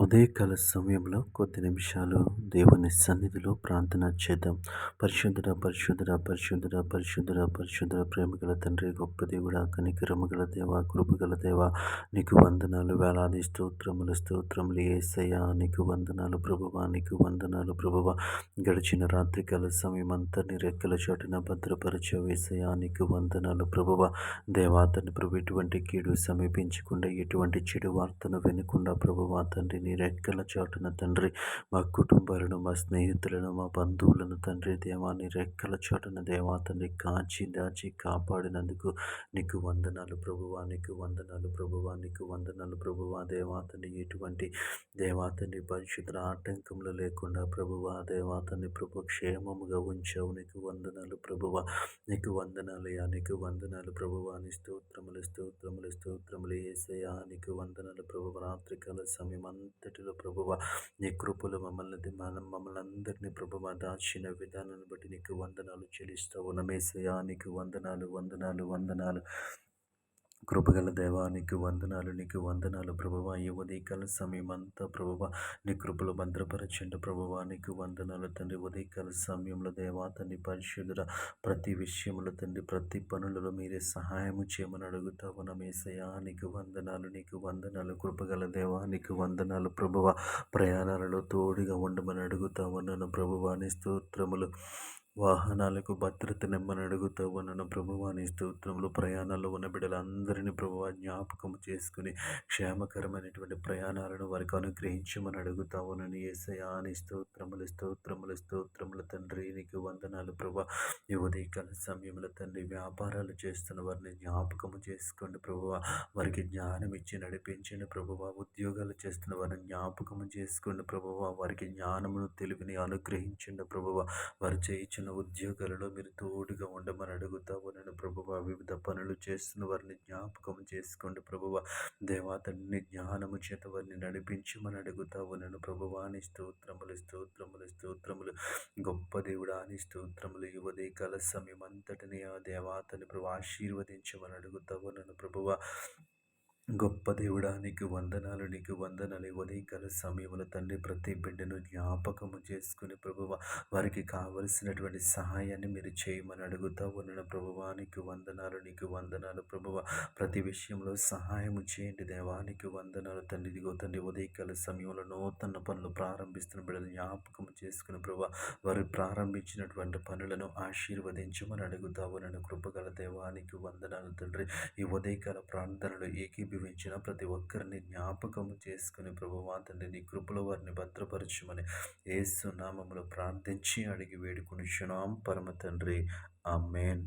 ఉదయకాల సమయంలో కొద్ది నిమిషాలు దేవుని సన్నిధిలో ప్రార్థన చేద్దాం. పరిశుద్ధుడ పరిశుద్ధుడ పరిశుద్ధుడ పరిశుద్ధుడ పరిశుద్ధుడ ప్రేమగల తండ్రి గొప్ప దేవుడ కనికరమగల దేవ కృపగల దేవ నీకు వందనాలు వేలాది స్తోత్రములు స్తోత్రములు ఏసయ్య నీకు వందనాలు ప్రభువ నీకు వందనాలు ప్రభువ. గడిచిన రాత్రికాల సమయం అంతా నీ రెక్కల చోటున భద్రపరచ వేసయ్య నీకు వందనాలు ప్రభువ. దేవాతని ప్రభు ఎటువంటి కీడు సమీపించకుండా ఎటువంటి చెడు వార్తను వినకుండా ప్రభువ తండ్రి నీ రెక్కల చాటున తండ్రి మా కుటుంబాలను మా స్నేహితులను మా బంధువులను తండ్రి దేవా నీ రెక్కల చాటున దేవా తండ్రి కాచి దాచి కాపాడినందుకు నీకు వందనాలు ప్రభువా నీకు వందనాలు ప్రభువా నీకు వందనాలు ప్రభువా దేవా తండ్రి ఎటువంటి దేవా తండ్రి పరిశుద్ధ ఆటంకంలో లేకుండా ప్రభువా దేవా తండ్రి ప్రభు క్షేమముగా ఉంచావు. నీకు వందనాలు ప్రభువా నీకు వందనాలయ్యా నీకు వందనాలు ప్రభువా నీ స్తోత్రములు స్తోత్రములు స్తోత్రములు ఏసయా నీకు వందనాలు ప్రభు రాత్రికాల సమయం అంతటిలో ప్రభువ నీ కృపలు మమ్మల్ని మనం మమ్మల్ని అందరినీ ప్రభువ దాచిన విధానాన్ని బట్టి నీకు వందనాలు చెల్లిస్తావు. నమేసయా నీకు వందనాలు వందనాలు వందనాలు. కృపగల దేవానికి వందనాలు నీకు వందనాలు ప్రభువ. ఈ ఉదయకాల సమయం అంతా ప్రభువ నీ కృపలు భద్రపరచండి ప్రభువ. నీకు వందనాలు తండ్రి. ఉదయకాల సమయంలో దేవా తండ్రి పరిశుద్ధుల ప్రతి విషయంలో తండ్రి ప్రతి పనులలో మీరే సహాయము చేయమని అడుగుతా ఉన్నమేసయా నీకు వందనాలు నీకు వందనాలు కృపగల దేవా నీకు వందనాలు ప్రభువ. ప్రయాణాలలో తోడుగా ఉండమని అడుగుతా ఉన్నాను ప్రభువాని స్తోత్రములు వాహనాలకు భద్రత నెమ్మని అడుగుతావు నన్ను ప్రభువాని స్తోత్రంలో ప్రయాణాల్లో ఉన్న బిడ్డలందరినీ ప్రభువా జ్ఞాపకం చేసుకుని క్షేమకరమైనటువంటి ప్రయాణాలను వారికి అనుగ్రహించమని అడుగుతావు నన్ను ఏసయాని స్తోత్రములు స్తోత్రములు స్తోత్రములు తండ్రి నీకు వందనాలు ప్రభా ఈ ఉదయకాల సమయంలో తండ్రి వ్యాపారాలు చేస్తున్న వారిని జ్ఞాపకము చేసుకోండి ప్రభువ. వారికి జ్ఞానం ఇచ్చి నడిపించండి ప్రభువ. ఉద్యోగాలు చేస్తున్న వారిని జ్ఞాపకము చేసుకోండి ప్రభువ. వారికి జ్ఞానమును తెలివిని అనుగ్రహించండి ప్రభువ. వారు చేయించిన చేస్తున్న ఉద్యోగాలలో మీరు తోడుగా ఉండమని అడుగుతావు నేను ప్రభువ వివిధ పనులు చేస్తున్న వారిని జ్ఞాపకం చేసుకోండి ప్రభువ. దేవాతన్ని జ్ఞానము చేత వారిని నడిపించమని అడుగుతావు నేను ప్రభువాని స్తోత్రములు స్తోత్రములు స్తోత్రములు. గొప్ప దేవుడా అని స్తోత్రములు యువదీకాల సమయం అంతటిని ఆ దేవాతని ప్రభు ఆశీర్వదించమని అడుగుతావు నన్ను ప్రభువ గొప్ప దేవుడా నీకు వందనాలు నీకు వందనాలు. ఉదయకాల సమయంలో తండ్రి ప్రతి బిడ్డను జ్ఞాపకము చేసుకుని ప్రభువ వారికి కావలసినటువంటి సహాయాన్ని మీరు చేయమని అడుగుతా ఉన్న ప్రభువానికి వందనాలు నీకు వందనాలు. ప్రభువ ప్రతి విషయంలో సహాయం చేయండి దేవానికి వందనాలు. తండ్రి ఇదిగో తండ్రి ఉదయకాల సమయంలో నూతన పనులు ప్రారంభిస్తున్న బిడ్డలు జ్ఞాపకం చేసుకుని ప్రభు వారు ప్రారంభించినటువంటి పనులను ఆశీర్వదించమని అడుగుతా ఉన్న కృపగల దేవానికి వందనాలు తండ్రి. ఈ ఉదయకాల ప్రార్థనలు ఏకీ అనుభవించిన ప్రతి ఒక్కరిని జ్ఞాపకము చేసుకుని ప్రభువా తండ్రి నీ కృపలో వారిని భద్రపరచమని ఏసునామములు ప్రార్థించి అడిగి వేడుకుని క్షణం పరమ తండ్రి ఆ మేన్